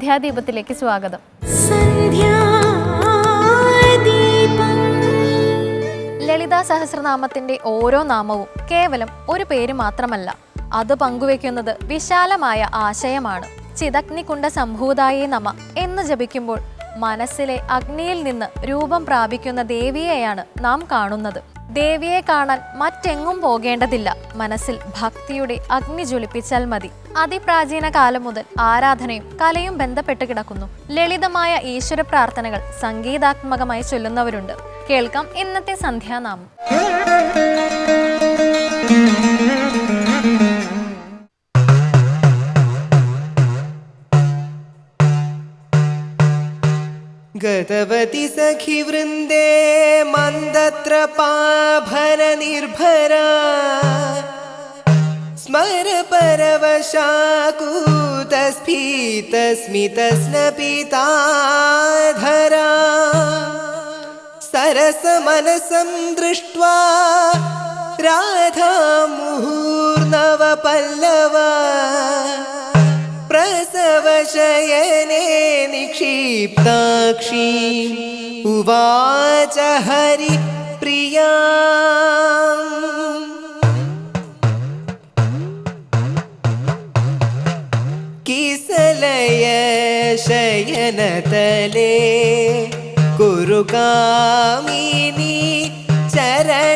സന്ധ്യാദീപത്തിലേക്ക് സ്വാഗതം. ലളിതാ സഹസ്രനാമത്തിന്റെ ഓരോ നാമവും കേവലം ഒരു പേര് മാത്രമല്ല. അത് പങ്കുവെക്കുന്നത് വിശാലമായ ആശയമാണ്. ചിതഗ്നികുണ്ട സംഭൂതായേ നമ എന്ന് ജപിക്കുമ്പോൾ മനസ്സിലെ അഗ്നിയിൽ നിന്ന് രൂപം പ്രാപിക്കുന്ന ദേവിയെയാണ് നാം കാണുന്നത്. ദേവിയെ കാണാൻ മറ്റെങ്ങും പോകേണ്ടതില്ല. മനസ്സിൽ ഭക്തിയുടെ അഗ്നി ജ്വലിപ്പിച്ചാൽ മതി. അതിപ്രാചീന കാലം മുതൽ ആരാധനയും കലയും ബന്ധപ്പെട്ട് കിടക്കുന്നു. ലളിതമായ ഈശ്വര പ്രാർത്ഥനകൾ സംഗീതാത്മകമായി ചൊല്ലുന്നവരുണ്ട്. കേൾക്കാം ഇന്നത്തെ സന്ധ്യാനാമം. गतवती सखि वृन्दे मन्दत्र पाभरनिर्भरा स्मरपरवशाकूतस्फीतस्मि तस्न पिता सरसमनसं दृष्ट्वा राधा मुहुर्नवपल्लवा। प्रसवशयने निक्षिप्ताक्षी। उवाच हरिप्रिया किसलय शयनतले? कुरुकामिनी चरणनलिनविनिवेशम्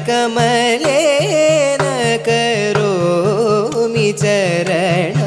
करकमलेन करोमि चरणमहम्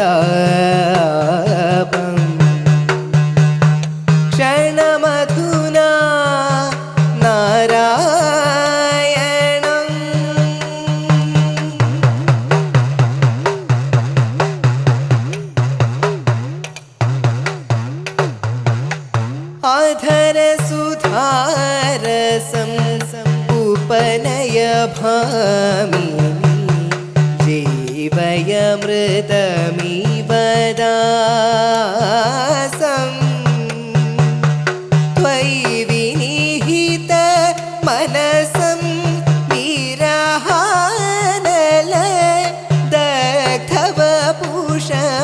তা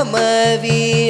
மவி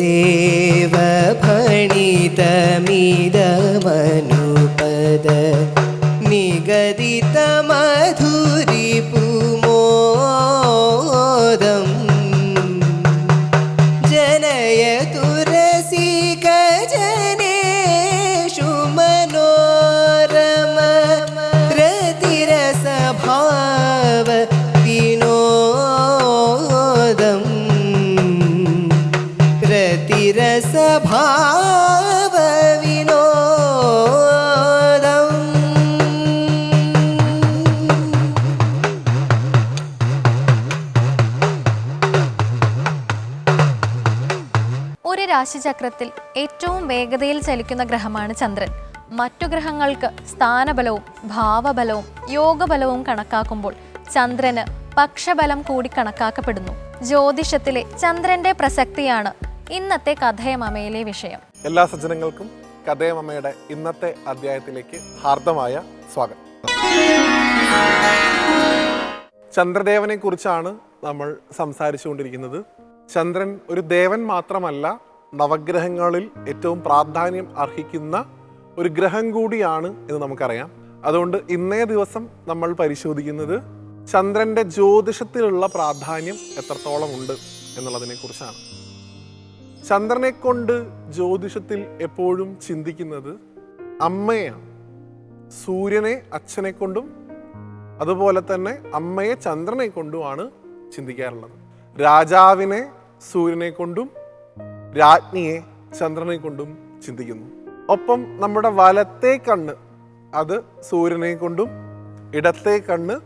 देव രാശിചക്രത്തിൽ ഏറ്റവും വേഗതയിൽ ചലിക്കുന്ന ഗ്രഹമാണ് ചന്ദ്രൻ. മറ്റു ഗ്രഹങ്ങൾക്ക് സ്ഥാനബലവും ഭാവബലവും യോഗബലവും കണക്കാക്കുമ്പോൾ ചന്ദ്രന് പക്ഷബലം കൂടി കണക്കാക്കപ്പെടുന്നു. ജ്യോതിഷത്തിലെ ചന്ദ്രന്റെ പ്രസക്തിയാണ് ഇന്നത്തെ കഥയമമയിലെ വിഷയം. എല്ലാ സജ്ജനങ്ങൾക്കും കഥയമമ്മയുടെ ഇന്നത്തെ അധ്യായത്തിലേക്ക് ഹാർദമായ സ്വാഗതം. ചന്ദ്രദേവനെ കുറിച്ചാണ് നമ്മൾ സംസാരിച്ചുകൊണ്ടിരിക്കുന്നത്. ചന്ദ്രൻ ഒരു ദേവൻ മാത്രമല്ല നവഗ്രഹങ്ങളിൽ ഏറ്റവും പ്രാധാന്യം അർഹിക്കുന്ന ഒരു ഗ്രഹം കൂടിയാണ് എന്ന് നമുക്കറിയാം. അതുകൊണ്ട് ഇന്നേ ദിവസം നമ്മൾ പരിശോധിക്കുന്നത് ചന്ദ്രന്റെ ജ്യോതിഷത്തിലുള്ള പ്രാധാന്യം എത്രത്തോളം ഉണ്ട് എന്നുള്ളതിനെ കുറിച്ചാണ്. ചന്ദ്രനെ കൊണ്ട് ജ്യോതിഷത്തിൽ എപ്പോഴും ചിന്തിക്കുന്നത് അമ്മയാണ്. സൂര്യനെ അച്ഛനെ കൊണ്ടും അതുപോലെ തന്നെ അമ്മയെ ചന്ദ്രനെ കൊണ്ടുമാണ് ചിന്തിക്കാറുള്ളത്. രാജാവിനെ സൂര്യനെ കൊണ്ടും രാജ്ഞിയെ ചന്ദ്രനെ കൊണ്ടും ചിന്തിക്കുന്നു. ഒപ്പം നമ്മുടെ വലത്തെ കണ്ണ് അത് സൂര്യനെ കൊണ്ടും ഇടത്തെ കണ്ണ്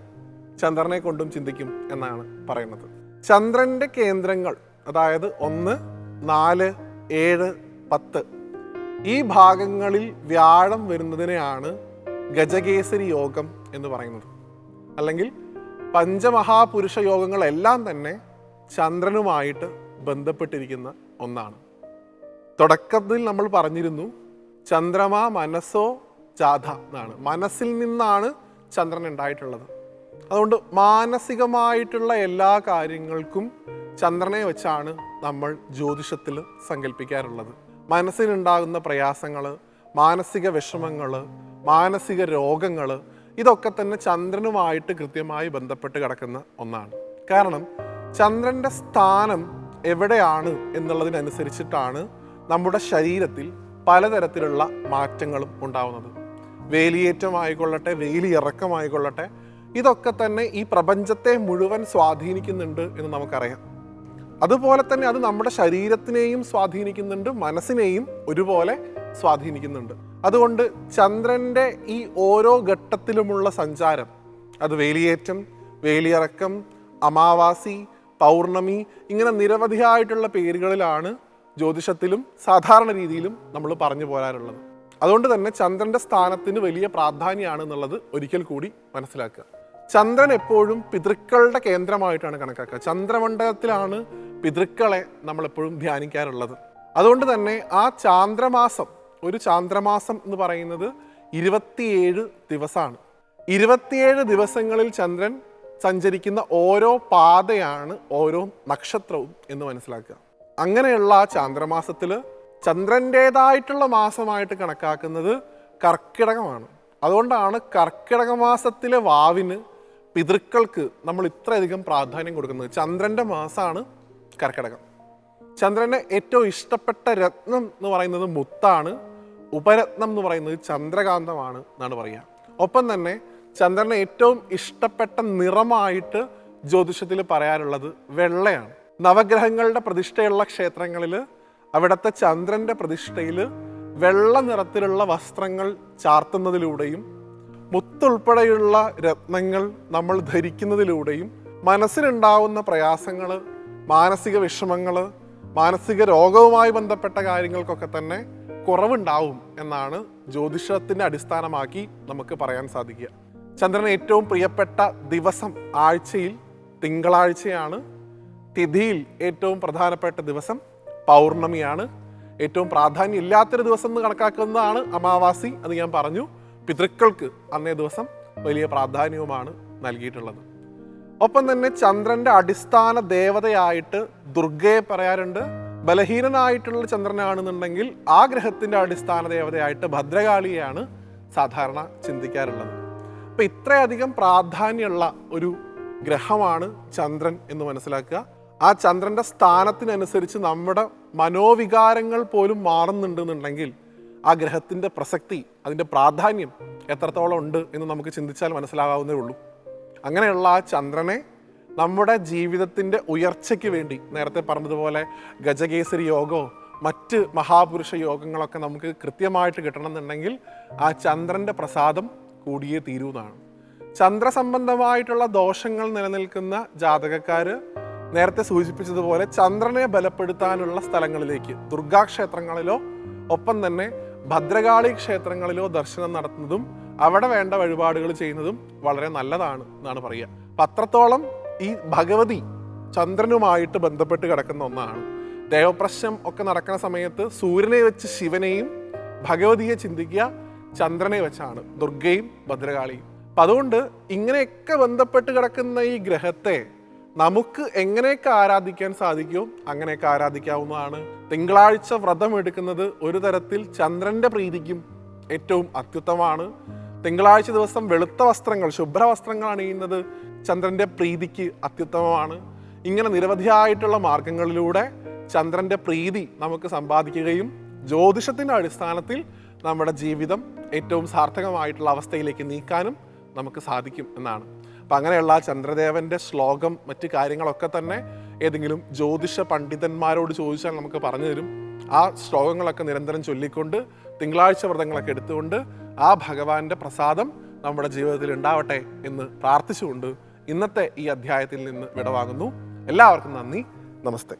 ചന്ദ്രനെ കൊണ്ടും ചിന്തിക്കും എന്നാണ് പറയുന്നത്. ചന്ദ്രന്റെ കേന്ദ്രങ്ങൾ അതായത് ഒന്ന് നാല് ഏഴ് പത്ത് ഈ ഭാഗങ്ങളിൽ വ്യാഴം വരുന്നതിനെയാണ് ഗജകേസരി യോഗം എന്ന് പറയുന്നത്. അല്ലെങ്കിൽ പഞ്ചമഹാപുരുഷ യോഗങ്ങളെല്ലാം തന്നെ ചന്ദ്രനുമായിട്ട് ബന്ധപ്പെട്ടിരിക്കുന്ന ഒന്നാണ്. തുടക്കത്തിൽ നമ്മൾ പറഞ്ഞിരുന്നു ചന്ദ്രമ മനസ്സോ ജാഥ എന്നാണ്. മനസ്സിൽ നിന്നാണ് ചന്ദ്രൻ ഉണ്ടായിട്ടുള്ളത്. അതുകൊണ്ട് മാനസികമായിട്ടുള്ള എല്ലാ കാര്യങ്ങൾക്കും ചന്ദ്രനെ വെച്ചാണ് നമ്മൾ ജ്യോതിഷത്തിൽ സങ്കല്പിക്കാറുള്ളത് മനസ്സിനുണ്ടാകുന്ന പ്രയാസങ്ങൾ മാനസിക വിഷമങ്ങൾ മാനസിക രോഗങ്ങൾ ഇതൊക്കെ തന്നെ ചന്ദ്രനുമായിട്ട് കൃത്യമായി ബന്ധപ്പെട്ട് കിടക്കുന്ന ഒന്നാണ്. കാരണം ചന്ദ്രന്റെ സ്ഥാനം എവിടെയാണ് എന്നുള്ളതിനനുസരിച്ചിട്ടാണ് നമ്മുടെ ശരീരത്തിൽ പലതരത്തിലുള്ള മാറ്റങ്ങളും ഉണ്ടാവുന്നത്. വേലിയേറ്റമായിക്കൊള്ളട്ടെ വേലിയിറക്കമായിക്കൊള്ളട്ടെ ഇതൊക്കെ തന്നെ ഈ പ്രപഞ്ചത്തെ മുഴുവൻ സ്വാധീനിക്കുന്നുണ്ട് എന്ന് നമുക്കറിയാം. അതുപോലെ തന്നെ അത് നമ്മുടെ ശരീരത്തിനെയും സ്വാധീനിക്കുന്നുണ്ട് മനസ്സിനെയും ഒരുപോലെ സ്വാധീനിക്കുന്നുണ്ട്. അതുകൊണ്ട് ചന്ദ്രന്റെ ഈ ഓരോ ഘട്ടത്തിലുമുള്ള സഞ്ചാരം അത് വേലിയേറ്റം വേലിയിറക്കം അമാവാസി പൗർണമി ഇങ്ങനെ നിരവധിയായിട്ടുള്ള പേരുകളിലാണ് ജ്യോതിഷത്തിലും സാധാരണ രീതിയിലും നമ്മൾ പറഞ്ഞു പോരാറുള്ളത്. അതുകൊണ്ട് തന്നെ ചന്ദ്രന്റെ സ്ഥാനത്തിന് വലിയ പ്രാധാന്യമാണ് എന്നുള്ളത് ഒരിക്കൽ കൂടി മനസ്സിലാക്കുക. ചന്ദ്രൻ എപ്പോഴും പിതൃക്കളുടെ കേന്ദ്രമായിട്ടാണ് കണക്കാക്കുക. ചന്ദ്രമണ്ഡലത്തിലാണ് പിതൃക്കളെ നമ്മൾ എപ്പോഴും ധ്യാനിക്കാറുള്ളത്. അതുകൊണ്ട് തന്നെ ആ ചാന്ദ്രമാസം ഒരു ചാന്ദ്രമാസം എന്ന് പറയുന്നത് ഇരുപത്തിയേഴ് ദിവസമാണ്. ഇരുപത്തിയേഴ് ദിവസങ്ങളിൽ ചന്ദ്രൻ സഞ്ചരിക്കുന്ന ഓരോ പാതയാണ് ഓരോ നക്ഷത്രവും എന്ന് മനസ്സിലാക്കുക. അങ്ങനെയുള്ള ആ ചാന്ദ്രമാസത്തിൽ ചന്ദ്രന്റേതായിട്ടുള്ള മാസമായിട്ട് കണക്കാക്കുന്നത് കർക്കിടകമാണ്. അതുകൊണ്ടാണ് കർക്കിടക മാസത്തിലെ വാവിന് പിതൃക്കൾക്ക് നമ്മൾ ഇത്രയധികം പ്രാധാന്യം കൊടുക്കുന്നത്. ചന്ദ്രന്റെ മാസമാണ് കർക്കിടകം. ചന്ദ്രന്റെ ഏറ്റവും ഇഷ്ടപ്പെട്ട രത്നം എന്ന് പറയുന്നത് മുത്താണ്. ഉപരത്നം എന്ന് പറയുന്നത് ചന്ദ്രകാന്തമാണ് എന്നാണ് പറയുക. ഒപ്പം തന്നെ ചന്ദ്രന് ഏറ്റവും ഇഷ്ടപ്പെട്ട നിറമായിട്ട് ജ്യോതിഷത്തിൽ പറയാറുള്ളത് വെള്ളയാണ്. നവഗ്രഹങ്ങളുടെ പ്രതിഷ്ഠയുള്ള ക്ഷേത്രങ്ങളിൽ അവിടുത്തെ ചന്ദ്രന്റെ പ്രതിഷ്ഠയിൽ വെള്ള നിറത്തിലുള്ള വസ്ത്രങ്ങൾ ചാർത്തുന്നതിലൂടെയും മുത്തുൾപ്പെടെയുള്ള രത്നങ്ങൾ നമ്മൾ ധരിക്കുന്നതിലൂടെയും മനസ്സിലുണ്ടാവുന്ന പ്രയാസങ്ങൾ മാനസിക വിഷമങ്ങൾ മാനസിക രോഗവുമായി ബന്ധപ്പെട്ട കാര്യങ്ങൾക്കൊക്കെ തന്നെ കുറവുണ്ടാവും എന്നാണ് ജ്യോതിഷത്തിന്റെ അടിസ്ഥാനമാക്കി നമുക്ക് പറയാൻ സാധിക്കുക. ചന്ദ്രന് ഏറ്റവും പ്രിയപ്പെട്ട ദിവസം ആഴ്ചയിൽ തിങ്കളാഴ്ചയാണ്. തിഥിയിൽ ഏറ്റവും പ്രധാനപ്പെട്ട ദിവസം പൗർണമിയാണ്. ഏറ്റവും പ്രാധാന്യം ഇല്ലാത്തൊരു ദിവസം എന്ന് കണക്കാക്കുന്നതാണ് അമാവാസി അത് ഞാൻ പറഞ്ഞു. പിതൃക്കൾക്ക് അന്നേ ദിവസം വലിയ പ്രാധാന്യവുമാണ് നൽകിയിട്ടുള്ളത്. ഒപ്പം തന്നെ ചന്ദ്രന്റെ അടിസ്ഥാന ദേവതയായിട്ട് ദുർഗയെ പറയാറുണ്ട്. ബലഹീനനായിട്ടുള്ള ചന്ദ്രനാണെന്നുണ്ടെങ്കിൽ ആ ഗ്രഹത്തിന്റെ അടിസ്ഥാന ദേവതയായിട്ട് ഭദ്രകാളിയെയാണ് സാധാരണ ചിന്തിക്കാറുള്ളത്. അപ്പൊ ഇത്രയധികം പ്രാധാന്യമുള്ള ഒരു ഗ്രഹമാണ് ചന്ദ്രൻ എന്ന് മനസ്സിലാക്കുക. ആ ചന്ദ്രന്റെ സ്ഥാനത്തിനനുസരിച്ച് നമ്മുടെ മനോവികാരങ്ങൾ പോലും മാറുന്നുണ്ടെന്നുണ്ടെങ്കിൽ ആ ഗ്രഹത്തിന്റെ പ്രസക്തി അതിന്റെ പ്രാധാന്യം എത്രത്തോളം ഉണ്ട് എന്ന് നമുക്ക് ചിന്തിച്ചാൽ മനസ്സിലാകാവുന്നേ ഉള്ളൂ. അങ്ങനെയുള്ള ആ ചന്ദ്രനെ നമ്മുടെ ജീവിതത്തിന്റെ ഉയർച്ചയ്ക്ക് വേണ്ടി നേരത്തെ പറഞ്ഞതുപോലെ ഗജകേസരി യോഗോ മറ്റ് മഹാപുരുഷ യോഗങ്ങളൊക്കെ നമുക്ക് കൃത്യമായിട്ട് കിട്ടണം എന്നുണ്ടെങ്കിൽ ആ ചന്ദ്രന്റെ പ്രസാദം കൂടിയേ തീരൂ എന്നാണ്. ചന്ദ്രസംബന്ധമായിട്ടുള്ള ദോഷങ്ങൾ നിലനിൽക്കുന്ന ജാതകക്കാർ നേരത്തെ സൂചിപ്പിച്ചതുപോലെ ചന്ദ്രനെ ബലപ്പെടുത്താനുള്ള സ്ഥലങ്ങളിലേക്ക് ദുർഗാക്ഷേത്രങ്ങളിലോ ഒപ്പം തന്നെ ഭദ്രകാളി ക്ഷേത്രങ്ങളിലോ ദർശനം നടത്തുന്നതും അവിടെ വേണ്ട വഴിപാടുകൾ ചെയ്യുന്നതും വളരെ നല്ലതാണ് എന്നാണ് പറയുക. പത്രത്തോളം ഈ ഭഗവതി ചന്ദ്രനുമായിട്ട് ബന്ധപ്പെട്ട് കിടക്കുന്ന ഒന്നാണ്. ദേവപ്രശ്നം ഒക്കെ നടക്കുന്ന സമയത്ത് സൂര്യനെ വെച്ച് ശിവനെയും ഭഗവതിയെ ചിന്തിക്കുക ചന്ദ്രനെ വെച്ചാണ് ദുർഗയും ഭദ്രകാളിയും. അപ്പം അതുകൊണ്ട് ഇങ്ങനെയൊക്കെ ബന്ധപ്പെട്ട് കിടക്കുന്ന ഈ ഗ്രഹത്തെ നമുക്ക് എങ്ങനെയൊക്കെ ആരാധിക്കാൻ സാധിക്കും? അങ്ങനെയൊക്കെ ആരാധിക്കാവുന്നതാണ്. തിങ്കളാഴ്ച വ്രതം എടുക്കുന്നത് ഒരു തരത്തിൽ ചന്ദ്രന്റെ പ്രീതിക്കും ഏറ്റവും അത്യുത്തമാണ് തിങ്കളാഴ്ച ദിവസം വെളുത്ത വസ്ത്രങ്ങൾ ശുഭ്ര വസ്ത്രങ്ങൾ അണിയുന്നത് ചന്ദ്രന്റെ പ്രീതിക്ക് അത്യുത്തമമാണ്. ഇങ്ങനെ നിരവധിയായിട്ടുള്ള മാർഗങ്ങളിലൂടെ ചന്ദ്രന്റെ പ്രീതി നമുക്ക് സമ്പാദിക്കുകയും ജ്യോതിഷത്തിന്റെ അടിസ്ഥാനത്തിൽ നമ്മുടെ ജീവിതം ഏറ്റവും സാർത്ഥകമായിട്ടുള്ള അവസ്ഥയിലേക്ക് നീക്കാനും നമുക്ക് സാധിക്കും എന്നാണ്. അപ്പം അങ്ങനെയുള്ള ചന്ദ്രദേവന്റെ ശ്ലോകം മറ്റു കാര്യങ്ങളൊക്കെ തന്നെ ഏതെങ്കിലും ജ്യോതിഷ പണ്ഡിതന്മാരോട് ചോദിച്ചാൽ നമുക്ക് പറഞ്ഞു തരും. ആ ശ്ലോകങ്ങളൊക്കെ നിരന്തരം ചൊല്ലിക്കൊണ്ട് തിങ്കളാഴ്ച വ്രതങ്ങളൊക്കെ എടുത്തുകൊണ്ട് ആ ഭഗവാന്റെ പ്രസാദം നമ്മുടെ ജീവിതത്തിൽ ഉണ്ടാവട്ടെ എന്ന് പ്രാർത്ഥിച്ചുകൊണ്ട് ഇന്നത്തെ ഈ അധ്യായത്തിൽ നിന്ന് വിടവാങ്ങുന്നു. എല്ലാവർക്കും നന്ദി. നമസ്തേ.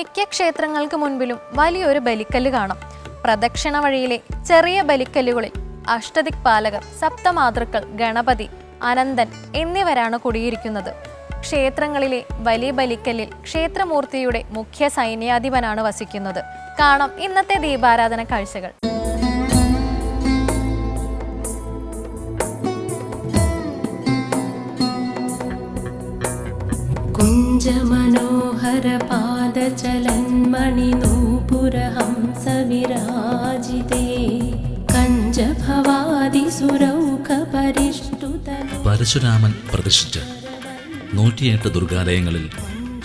മിക്ക ക്ഷേത്രങ്ങൾക്ക് മുൻപിലും വലിയൊരു ബലിക്കല്ല് കാണാം. പ്രദക്ഷിണ വഴിയിലെ ചെറിയ ബലിക്കല്ലുകളിൽ അഷ്ടദിക് പാലകർ സപ്തമാതൃക്കൾ ഗണപതി അനന്തൻ എന്നിവരാണ് കുടിയിരിക്കുന്നത്. ക്ഷേത്രങ്ങളിലെ വലിയ ബലിക്കല്ലിൽ ക്ഷേത്രമൂർത്തിയുടെ മുഖ്യ സൈന്യാധിപനാണ് വസിക്കുന്നത്. കാണാം ഇന്നത്തെ ദീപാരാധന കാഴ്ചകൾ. कुञ्जमनोहर पादचलन्मणिनूपुरहंसविराजिते कञ्जभवादिसुरौखपरिष्टुतनु പരശുരാമൻ പ്രതിഷ്ഠിച്ച നൂറ്റിയെട്ട് ദുർഗാലയങ്ങളിൽ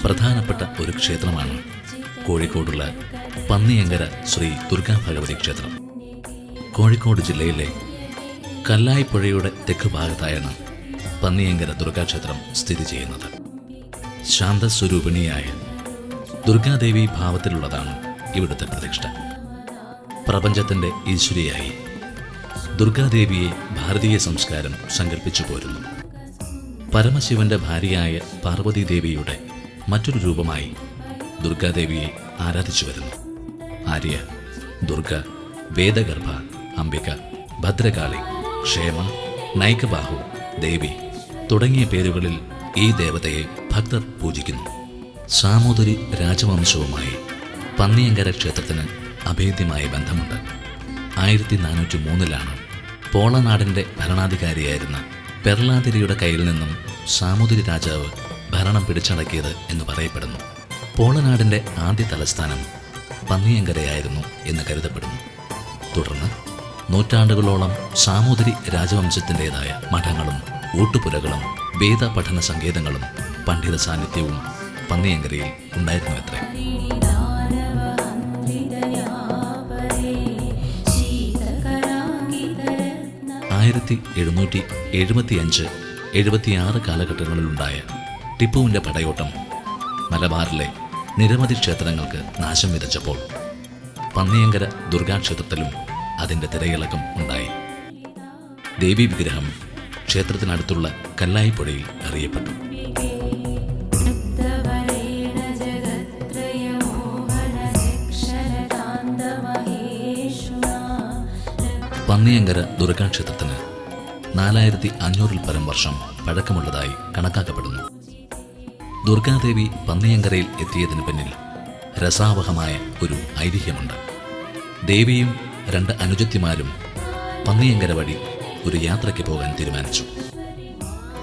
പ്രധാനപ്പെട്ട ഒരു ക്ഷേത്രമാണ് കോഴിക്കോടുള്ള പന്നിയങ്കര ശ്രീ ദുർഗാ ഭഗവതി ക്ഷേത്രം കോഴിക്കോട് ജില്ലയിലെ കല്ലായിപ്പുഴയുടെ തെക്ക് ഭാഗത്തായാണ് പന്നിയങ്കര ദുർഗാക്ഷേത്രം സ്ഥിതി ചെയ്യുന്നത് ശാന്തസ്വരൂപിണിയായ ദുർഗാദേവി ഭാവത്തിലുള്ളതാണ് ഇവിടുത്തെ പ്രതിഷ്ഠ. പ്രപഞ്ചത്തിന്റെ ഈശ്വരിയായി ദുർഗാദേവിയെ ഭാരതീയ സംസ്കാരം സങ്കല്പിച്ചു പോരുന്നു. പരമശിവന്റെ ഭാര്യയായ പാർവതീദേവിയുടെ മറ്റൊരു രൂപമായി ദുർഗാദേവിയെ ആരാധിച്ചു വരുന്നു. ആര്യ ദുർഗ വേദഗർഭ അംബിക ഭദ്രകാളി ക്ഷേമ നൈകബാഹു ദേവി തുടങ്ങിയ പേരുകളിൽ ഈ ദേവതയെ ഭക്തർ പൂജിക്കുന്നു. സാമൂതിരി രാജവംശവുമായി പന്നിയങ്കര ക്ഷേത്രത്തിന് അഭേദ്യമായ ബന്ധമുണ്ട്. ആയിരത്തി നാനൂറ്റി മൂന്നിലാണ് പോളനാടിന്റെ ഭരണാധികാരിയായിരുന്ന പെർലാതിരിയുടെ കയ്യിൽ നിന്നും സാമൂതിരി രാജാവ് ഭരണം പിടിച്ചടക്കിയത് എന്ന് പറയപ്പെടുന്നു. പോളനാടിന്റെ ആദ്യ തലസ്ഥാനം പന്നിയങ്കരയായിരുന്നു എന്ന് കരുതപ്പെടുന്നു. തുടർന്ന് നൂറ്റാണ്ടുകളോളം സാമൂതിരി രാജവംശത്തിന്റെതായ മഠങ്ങളും ഊട്ടുപുരകളും വേദ പഠന സങ്കേതങ്ങളും പണ്ഡിത സാന്നിധ്യവും പന്നിയങ്കരയിൽ ഉണ്ടായിരുന്നു അത്രേ ആയിരത്തി എഴുന്നൂറ്റി എഴുപത്തിയഞ്ച് എഴുപത്തിയാറ് കാലഘട്ടങ്ങളിലുണ്ടായ ടിപ്പുവിന്റെ പടയോട്ടം മലബാറിലെ നിരവധി ക്ഷേത്രങ്ങൾക്ക് നാശം വിതച്ചപ്പോൾ പന്നിയങ്കര ദുർഗാക്ഷേത്രത്തിലും അതിന്റെ തിരയിളക്കം ഉണ്ടായി. ദേവി വിഗ്രഹം ക്ഷേത്രത്തിനടുത്തുള്ള കല്ലായിപ്പുഴയിൽ അറിയപ്പെട്ടു. പന്നിയങ്കര ദുർഗാക്ഷേത്രത്തിന് നാലായിരത്തി അഞ്ഞൂറിൽ പരം വർഷം പഴക്കമുള്ളതായി കണക്കാക്കപ്പെടുന്നു. ദുർഗാദേവി പന്നിയങ്കരയിൽ എത്തിയതിന് പിന്നിൽ രസാവഹമായ ഒരു ഐതിഹ്യമുണ്ട്. ദേവിയും രണ്ട് അനുജത്തിമാരും പന്നിയങ്കര വഴി ഒരു യാത്രയ്ക്ക് പോകാൻ തീരുമാനിച്ചു.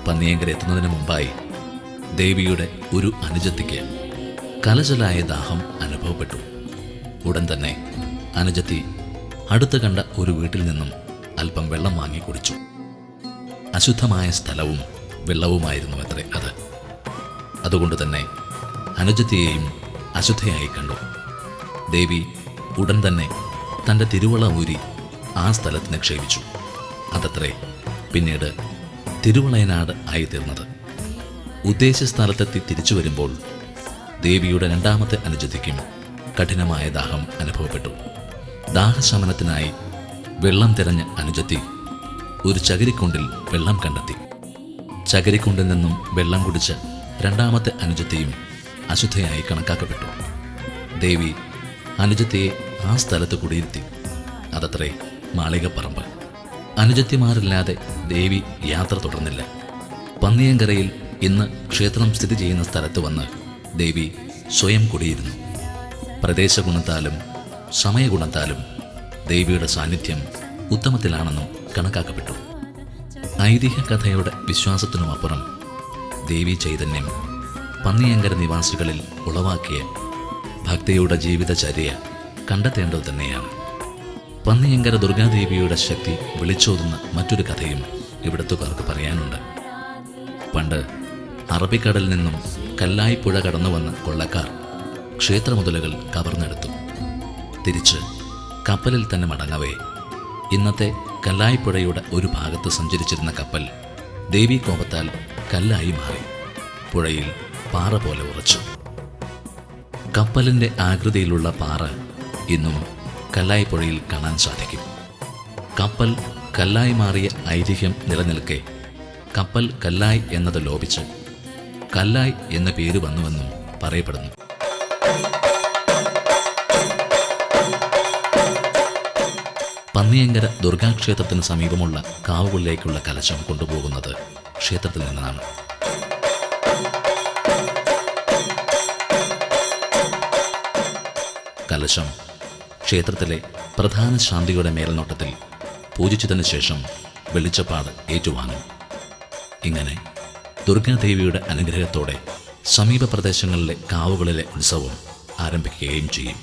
പന്നിയങ്കര എത്തുന്നതിന് മുമ്പായി ദേവിയുടെ ഒരു അനുജത്തിക്ക് കലചലായ ദാഹം അനുഭവപ്പെട്ടു. ഉടൻ തന്നെ അനുജത്തി അടുത്ത് കണ്ട ഒരു വീട്ടിൽ നിന്നും അല്പം വെള്ളം വാങ്ങി കുടിച്ചു. അശുദ്ധമായ സ്ഥലവും വെള്ളവുമായിരുന്നു അത്രേ അത്. അതുകൊണ്ട് തന്നെ അനുജത്തിയെയും അശുദ്ധയായി കണ്ടു. ദേവി ഉടൻ തന്നെ തന്റെ തിരുവള ഊരി ആ സ്ഥലത്ത് നിക്ഷേപിച്ചു അതത്രേ. പിന്നീട് തിരുവളയനാട് ആയിത്തീർന്നത്. ഉദ്ദേശ സ്ഥലത്തെത്തി തിരിച്ചു വരുമ്പോൾ ദേവിയുടെ രണ്ടാമത്തെ അനുജതിക്കും കഠിനമായ ദാഹം അനുഭവപ്പെട്ടു. ദാഹശമനത്തിനായി വെള്ളം തിരഞ്ഞ അനുജത്തി ഒരു ചകിരിക്കുണ്ടിൽ വെള്ളം കണ്ടെത്തി. ചകിരിക്കുണ്ടിൽ നിന്നും വെള്ളം കുടിച്ച് രണ്ടാമത്തെ അനുജത്തെയും അശുദ്ധയായി കണക്കാക്കപ്പെട്ടു. ദേവി അനുജത്തിയെ ആ സ്ഥലത്ത് കുടിയിരുത്തി. അതത്രേ മാളികപ്പറമ്പ്. അനുജത്തിമാരില്ലാതെ ദേവി യാത്ര തുടർന്നില്ല. പന്നിയങ്കരയിൽ ഇന്ന് ക്ഷേത്രം സ്ഥിതി ചെയ്യുന്ന സ്ഥലത്ത് വന്ന് ദേവി സ്വയം കുടിയിരുന്നു. പ്രദേശഗുണത്താലും സമയഗുണത്താലും ദേവിയുടെ സാന്നിധ്യം ഉത്തമത്തിലാണെന്നും കണക്കാക്കപ്പെട്ടു. ഐതിഹ്യ കഥയുടെ വിശ്വാസത്തിനുമപ്പുറം ദേവി ചൈതന്യം പന്നിയങ്കര നിവാസികളിൽ ഉളവാക്കിയ ഭക്തിയുടെ ജീവിതചര്യ കണ്ടെത്തേണ്ടത് തന്നെയാണ്. പന്നിയങ്കര ദുർഗാദേവിയുടെ ശക്തി വിളിച്ചോതുന്ന മറ്റൊരു കഥയും ഇവിടത്തുകാർക്ക് പറയാനുണ്ട്. പണ്ട് അറബിക്കടലിൽ നിന്നും കല്ലായിപ്പുഴ കടന്നു വന്ന കൊള്ളക്കാർ ക്ഷേത്രമുതലുകൾ കവർന്നെടുത്തു. തിരിച്ച് കപ്പലിൽ തന്നെ മടങ്ങവേ. ഇന്നത്തെ കല്ലായിപ്പുഴയുടെ ഒരു ഭാഗത്ത് സഞ്ചരിച്ചിരുന്ന കപ്പൽ ദേവി കോപത്താൽ കല്ലായി മാറി. പുഴയിൽ പാറ പോലെ ഉറച്ചു. കപ്പലിന്റെ ആകൃതിയിലുള്ള പാറ ഇന്നും കല്ലായി പുഴയിൽ കാണാൻ സാധിക്കും. കപ്പൽ കല്ലായി മാറിയ ഐതിഹ്യം നിലനിൽക്കെ കപ്പൽ കല്ലായി എന്നത് ലോപിച്ച് കല്ലായി എന്ന പേര് വന്നുവെന്നും പറയപ്പെടുന്നു. പന്നിയങ്കര ദുർഗാക്ഷേത്രത്തിന് സമീപമുള്ള കാവുകളിലേക്കുള്ള കലശം കൊണ്ടുപോകുന്നത് ക്ഷേത്രത്തിൽ നിന്നാണ്. കലശം ക്ഷേത്രത്തിലെ പ്രധാന ശാന്തിയുടെ മേൽനോട്ടത്തിൽ പൂജിച്ചതിന് ശേഷം വെളിച്ചപ്പാട് ഏറ്റുവാങ്ങും. ഇങ്ങനെ ദുർഗാദേവിയുടെ അനുഗ്രഹത്തോടെ സമീപ പ്രദേശങ്ങളിലെ കാവുകളിലെ ഉത്സവം ആരംഭിക്കുകയും ചെയ്യും.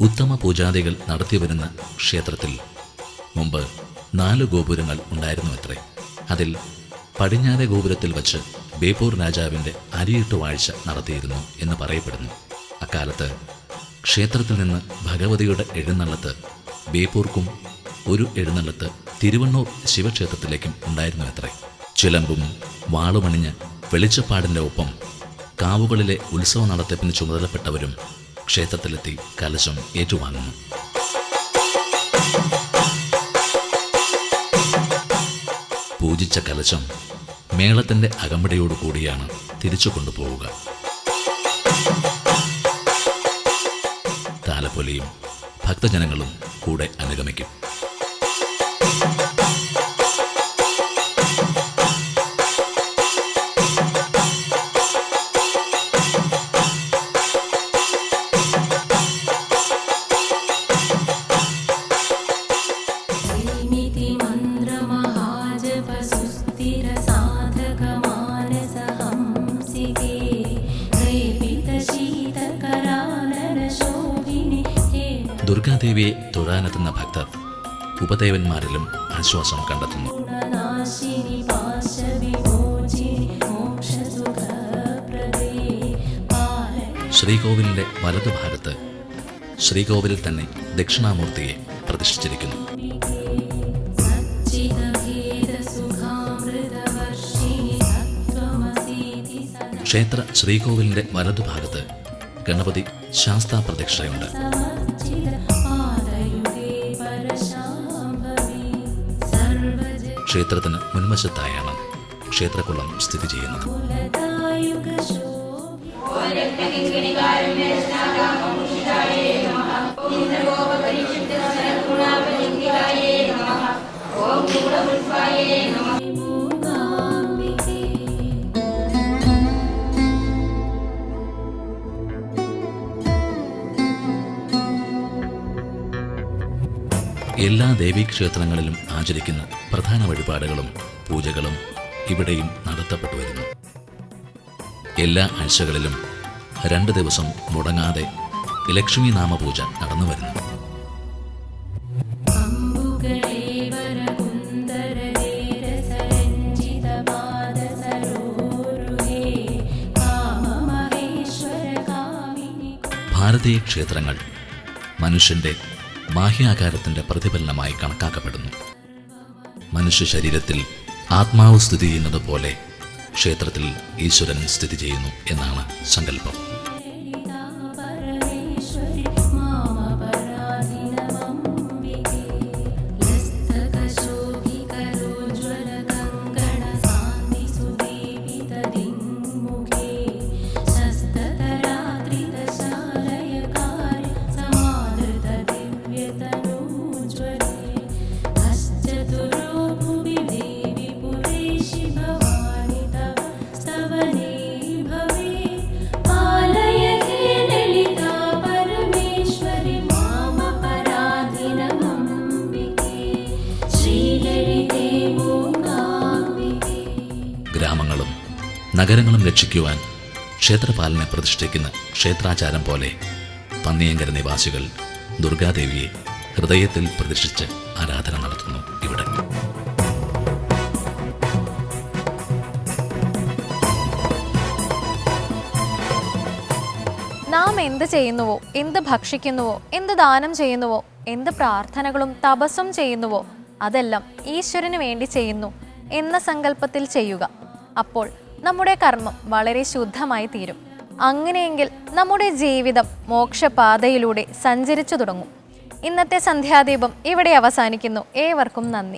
ഉത്തമ പൂജാദികൾ നടത്തിവരുന്ന ക്ഷേത്രത്തിൽ മുമ്പ് നാല് ഗോപുരങ്ങൾ ഉണ്ടായിരുന്നു അത്രേ. അതിൽ പടിഞ്ഞാറെ ഗോപുരത്തിൽ വച്ച് ബേപ്പൂർ രാജാവിന്റെ അരിയിട്ട് വാഴ്ച നടത്തിയിരുന്നു എന്ന് പറയപ്പെടുന്നു. അക്കാലത്ത് ക്ഷേത്രത്തിൽ നിന്ന് ഭഗവതിയുടെ എഴുന്നള്ളത്ത് ബേപ്പൂർക്കും ഒരു എഴുന്നള്ളത്ത് തിരുവണ്ണൂർ ശിവക്ഷേത്രത്തിലേക്കും ഉണ്ടായിരുന്നു അത്രേ. ചിലമ്പും വാളുമണിഞ്ഞ് വെളിച്ചപ്പാടിന്റെ ഒപ്പം കാവുകളിലെ ഉത്സവ നടത്തിപ്പിന് ചുമതലപ്പെട്ടവരും ക്ഷേത്രത്തിലെത്തി കലശം ഏറ്റുവാങ്ങുന്നു. പൂജിച്ച കലശം മേളത്തിന്റെ അകമ്പടിയോടു കൂടിയാണ് തിരിച്ചു കൊണ്ടുപോവുക. താലപ്പൊലിയും ഭക്തജനങ്ങളും കൂടെ അനുഗമിക്കും. ഉപദേവന്മാരിലും ആശ്വാസം കണ്ടെത്തുന്നു. ശ്രീകോവിലിന്റെ വലതുഭാഗത്ത് ശ്രീകോവിലിൽ തന്നെ ദക്ഷിണാമൂർത്തിയെ പ്രതിഷ്ഠിച്ചിരിക്കുന്നു. ക്ഷേത്ര ശ്രീകോവിലിന്റെ വലതുഭാഗത്ത് ഗണപതി ശാസ്താ പ്രതീക്ഷയുണ്ട് ക്ഷേത്രത്തിന് മുൻവശത്തായാണ് ക്ഷേത്രക്കുളം സ്ഥിതി ചെയ്യുന്നത്. ഗോപപരിഷിദ്ധ ഗുണാപലിംഗികായേ നമഃ. ദേവീക്ഷേത്രങ്ങളിലും ആചരിക്കുന്ന പ്രധാന വഴിപാടുകളും പൂജകളും ഇവിടെയും നടത്തപ്പെട്ടു വരുന്നു. എല്ലാ ആഴ്ചകളിലും രണ്ട് ദിവസം മുടങ്ങാതെ ലക്ഷ്മി നാമപൂജ നടന്നു വരുന്നു. ഭാരതീയ ക്ഷേത്രങ്ങൾ മനുഷ്യന്റെ ബാഹ്യാകാരത്തിന്റെ പ്രതിഫലനമായി കണക്കാക്കപ്പെടുന്നു. മനുഷ്യ ശരീരത്തിൽ ആത്മാവ് സ്ഥിതി ചെയ്യുന്നത് പോലെ ക്ഷേത്രത്തിൽ ഈശ്വരൻ സ്ഥിതി ചെയ്യുന്നു എന്നാണ് സങ്കല്പം. ഗ്രാമങ്ങളും നഗരങ്ങളും രക്ഷിക്കുവാൻ ക്ഷേത്രപാലനെ പ്രതിഷ്ഠിക്കുന്ന ക്ഷേത്രാചാരം പോലെ പന്നിയങ്കര നിവാസികൾ ദുർഗാദേവിയെ ഹൃദയത്തിൽ പ്രതിഷ്ഠിച്ച് ആരാധന നടത്തുന്നു ഇവിടെ. നാം എന്ത് ചെയ്യുന്നുവോ? എന്ത് ഭക്ഷിക്കുന്നുവോ? എന്ത് ദാനം ചെയ്യുന്നുവോ? എന്ത് പ്രാർത്ഥനകളും തപസ്സും ചെയ്യുന്നുവോ? അതെല്ലാം ഈശ്വരന് വേണ്ടി ചെയ്യുന്നു എന്ന സങ്കല്പത്തിൽ ചെയ്യുക. അപ്പോൾ നമ്മുടെ കർമ്മം വളരെ ശുദ്ധമായി തീരും. അങ്ങനെയെങ്കിൽ നമ്മുടെ ജീവിതം മോക്ഷപാതയിലൂടെ സഞ്ചരിച്ചു തുടങ്ങും. ഇന്നത്തെ സന്ധ്യാദീപം ഇവിടെ അവസാനിക്കുന്നു. ഏവർക്കും നന്ദി.